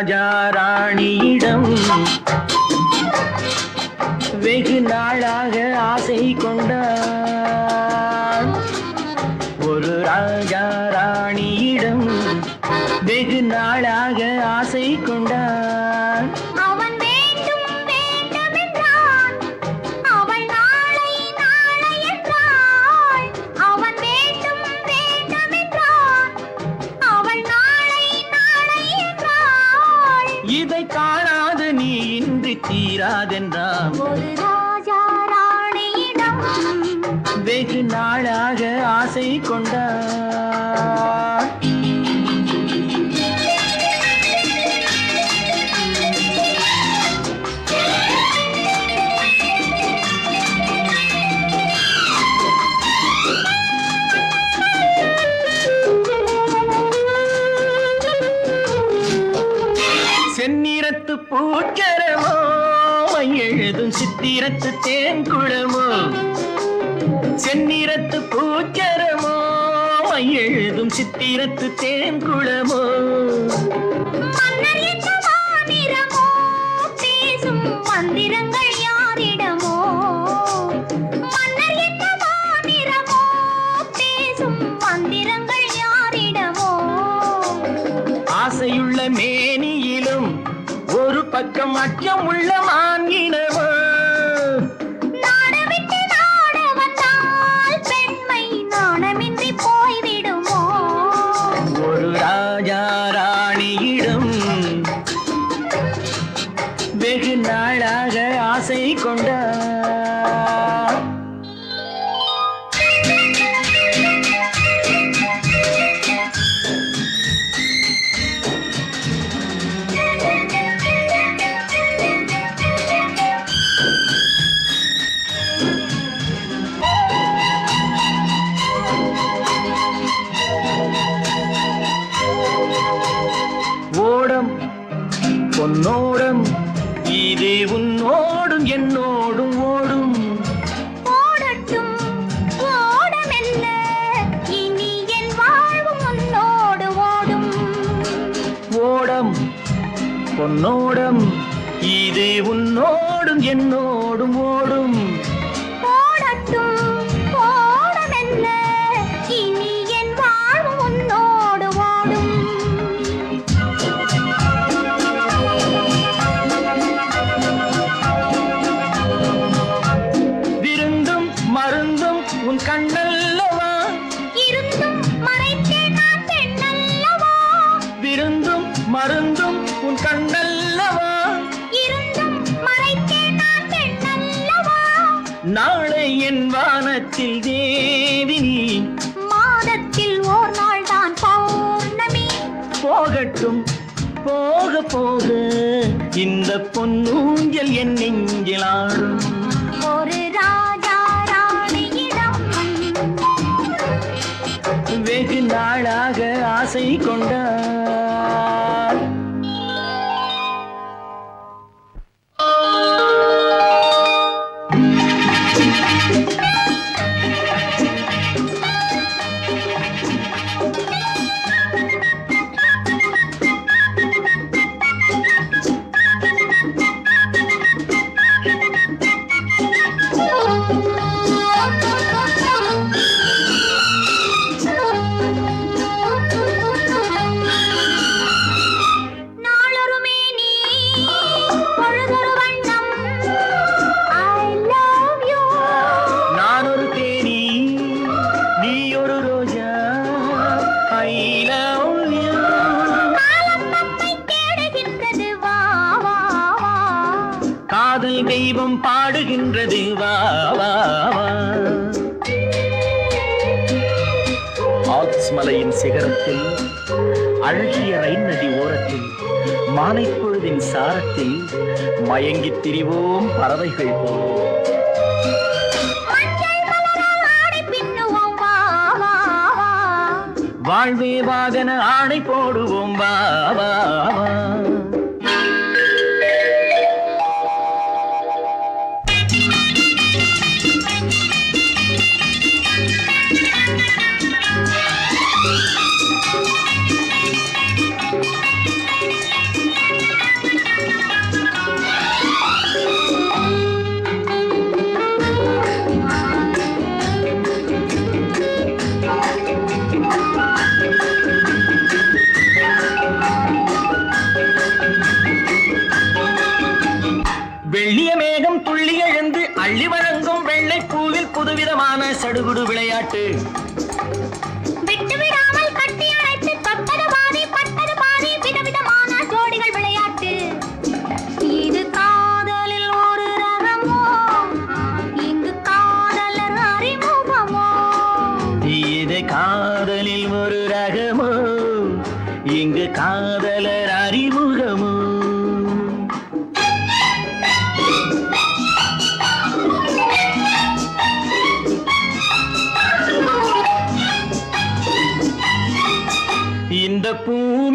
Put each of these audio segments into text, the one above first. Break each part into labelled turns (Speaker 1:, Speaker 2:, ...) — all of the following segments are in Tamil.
Speaker 1: ராஜா ராணியிடம் வெகு நாளாக ஆசை கொண்டான். ஒரு ராஜா ராணியிடம் வெகு நாளாக ஆசை கொண்டான். இதை காணாது நீ இன்றி
Speaker 2: ராணியிடம்
Speaker 1: வெகு நாளாக ஆசை கொண்டான் பூச்சரமோ எழுதும் சித்திரத்து தேன்குளமோ செந்நிறத்து பூச்சரமோ எழுதும் சித்திரத்து தேன்குளமோ
Speaker 2: மன்னர் பேசும் மந்திரங்கள் யாரிடம்?
Speaker 1: பக்கம் அச்சம் உள்ள ராணியிடம் வெகு நாளாக ஆசை கொண்டார். பொன்னோடம் இது உன்னோடும் என்னோடும் ஓடும்.
Speaker 2: ஓடட்டும் ஓடமெல்ல. இனி என் வாழ்வும் உன்னோடு ஓடும்.
Speaker 1: ஓடம் பொன்னோடம் இது உன்னோடும் என்னோடும் ஓடும். மருந்தும் உன் கண்ணல்லவா? நாளை என் வானத்தில் தேவினி
Speaker 2: மாதத்தில் ஓர் நாள் தான் பௌர்ணமி.
Speaker 1: போகட்டும் போக போக. இந்த பொன்னூஞ்சல் என் நெஞ்சில் ஆடும்.
Speaker 2: ஒரு ராஜா ராணியிடம்.
Speaker 1: வெகு நாளாக ஆசை கொண்டார் தெய்வம் பாடுகின்றது வா வா. ஆல்ப்ஸ் மலையின் சிகரத்தில் அழகிய ரைன் நதி ஓரத்தில் மாலைப் பொழுதின் சாரத்தில் மயங்கித் திரிவோம் பறவைகள் போல்
Speaker 2: மஞ்சள் மலரால் ஆடை பின்னுவோம் வா வா வா.
Speaker 1: அள்ளி வழங்கும் வெள்ளை பூவில் புதுவிதமான சடுகுடு விளையாட்டு.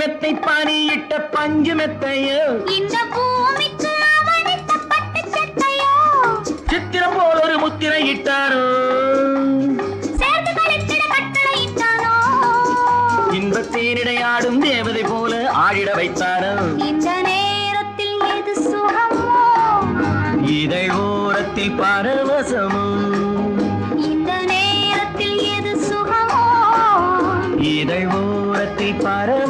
Speaker 1: பஞ்சமெத்தை பணியிட்ட பஞ்சுமெத்தையோ இந்த
Speaker 2: பூமிக்கு அவனிட்ட பட்டு சட்டையோ
Speaker 1: சித்திரம் போல் ஒரு முத்திரை இட்டாரோ? இன்பத்தீரிடையாடும் தேவதை போல ஆடிட வைத்தாரோ இந்த நேரத்தில் எது சுகமோ? இதை ஓரத்தில் பரவசமோ? இதை ஓரத்தில் பரவ